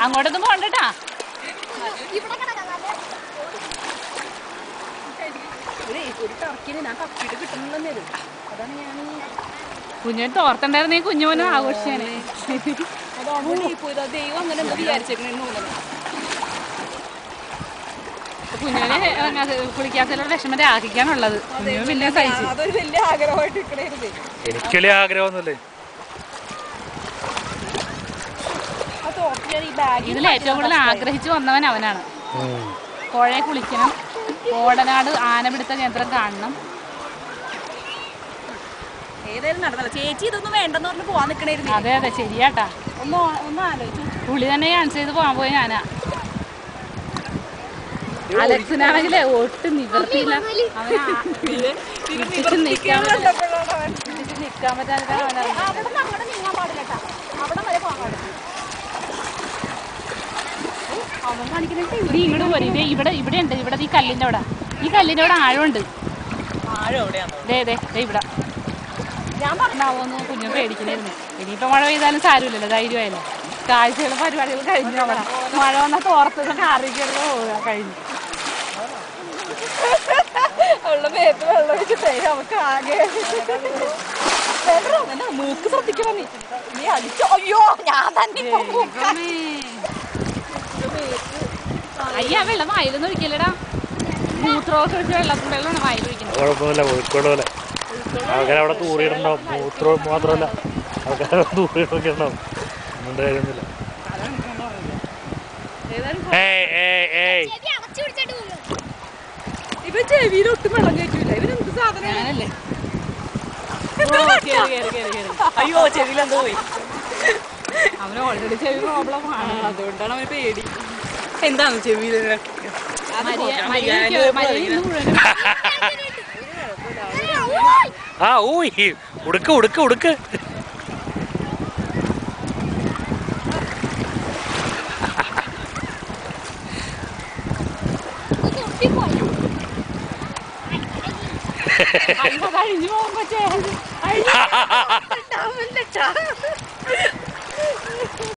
അങ്ങോട്ടൊന്നും പോണ്ടട്ടാ ഒരു തോർത്തണ്ടായിരുന്നേ കുഞ്ഞോനെ ആഘോഷിച്ചാണ് ദൈവം അങ്ങനെ വിചാരിച്ചേക്കണെന്ന് തോന്നുന്നു. കുഞ്ഞിന് കുളിക്കാത്തതിലുള്ള വിഷമം രാഹിക്കാനുള്ളത് കുഞ്ഞു പിന്നെ സഹിച്ചു അതൊരു വലിയ ആഗ്രഹമായിട്ട് നിൽക്കണായിരുന്നേ എനിക്ക് വലിയ ആഗ്രഹമൊന്നുമില്ലേ ആ തോർത്ത് ഞാൻ ഈ ബാഗിൽ ഇതിൽ ഏറ്റവും കൂടുതൽ ആഗ്രഹിച്ചു വന്നവൻ അവനാണ്. പുഴയെ കുളിക്കണം. കോടനാട് ആനപിടുത്ത കേന്ദ്രം കാണണം. ഏതായാലും നടന്നല്ലോ. ചേച്ചി ഇതൊന്നും വേണ്ടെന്ന് പറഞ്ഞ് പോവാൻ നിൽക്കണായിരുന്നു അതെ അതെ ശരിയാട്ടാ. ഒന്ന് ഒന്ന് ആലോചിച്ചു പുള്ളി തന്നെ ക്യാൻസൽ ചെയ്ത് പോവാൻ പോയി ഞാനാ. അലക്സിനാണെങ്കിലേ ഒട്ടും നിവർത്തിയില്ല. അവനാ. നിൽക്കാൻ പറ്റാതെ നീ ഇങ്ങോട്ട് പോരി ദേ ഇവിടെ ഇവിടെ ഉണ്ട് ഇവിടെ ഈ കല്ലിന്റെ അവിടെ. ഈ കല്ലിന്റെ അവിടെ ആഴമുണ്ട്. ഇവിടെ. ഞാൻ പറഞ്ഞാവോന്ന് കുഞ്ഞു പേടിക്കണായിരുന്നു ഇനിയിപ്പോ മഴ പെയ്താലും സാരമില്ലല്ലോ ധൈര്യമായല്ലോ. കാഴ്ചകൾ പരിപാടികൾ കഴിഞ്ഞു. അവിടെ മഴ വന്നാൽ കാറി കയറി പോവുക കഴിഞ്ഞു. അവളുടെ മേത്ത് വെള്ളം ഒഴിച്ചിട്ടേ നമുക്ക് ആകെ മൂക്ക് ശ്രദ്ധിക്കണം നീ. അടിച്ചോ. അയ്യോ ഞാൻ തന്നെ അയ്യ വെള്ളം വായിലൊന്നും ഒഴിക്കല്ലടാ. മൂത്രമൊക്കെ ഒഴിച്ച് വെള്ളത്തിൽ വെള്ളമാണ് വായിൽ ഒഴിക്കുന്നത് കുഴപ്പമില്ല കോഴിക്കോട് പോലെ ആൾക്കാർ അവിടെ തൂറിയിടുണ്ടാവും മൂത്രം മാത്രമല്ല ആൾക്കാർ അവിടെ തൂറിയിട്ടൊക്കെ ഉണ്ടാവും ഒന്നും കാര്യമൊന്നുമില്ല ഏയ് ഏയ് ഏയ്. ഇവൻ ചെവിയിൽ ഒട്ടും വെള്ളം കയറ്റൂല ഇവനെന്ത് സാധനം? ഞാനല്ലേ. അയ്യോ ചെവിയിൽ എന്തോ പോയി. അവന് ഓൾറെഡി ചെവി പ്രോബ്ലം ആണ്. അതുകൊണ്ടാണ് അവന് പേടി. Sentado se vive en la María, María, María, María, ஆ ஊய் உடுக்க உடுக்க உடுக்க 아이거 날 이용한 거지